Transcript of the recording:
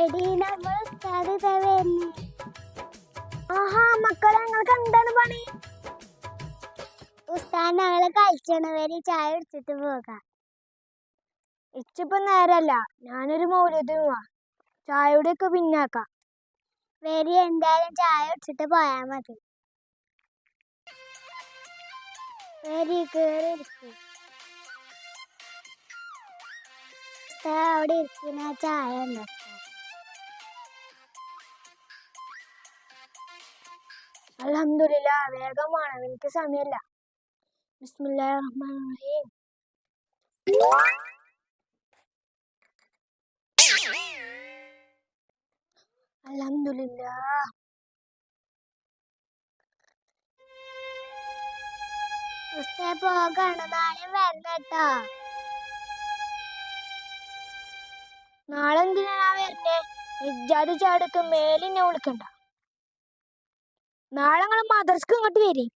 എടി നമ്മൾ ഉസ്താദ് ആഹാ മക്കളെ നിങ്ങൾക്ക് എന്താണ് പണി? ഉസ്താദ് ഞങ്ങൾ കഴിച്ചണ വരെ ചായ കുടിച്ചിട്ട് പോകാം. ഇച്ചിപ്പോ നേരല്ല ഞാനൊരു മൗലത്തിന് പോവാ. ചായയുടെ ഒക്കെ പിന്നാക്കാം. വരി എന്തായാലും ചായ കുടിച്ചിട്ട് പോയാ മതി. വരി കേറി ഇരിക്കും. അവിടെ ഇരിക്കുന്ന ചായ ഉണ്ടാക്കാം. അലഹമില്ല വേഗം വേണം എനിക്ക് സമയമില്ല. ബിസ്മില്ലാഹി റഹീം ഉസ്താദ് പോകാണ് നാളെ വരണട്ടോ നാളെ എന്തിനാ വരുന്നേ ചാടൊക്കെ മേലിന്നെ വിളിക്കണ്ട. നാളെ നിങ്ങൾ മദർസ്ക്ക് ഇങ്ങോട്ട് വരി.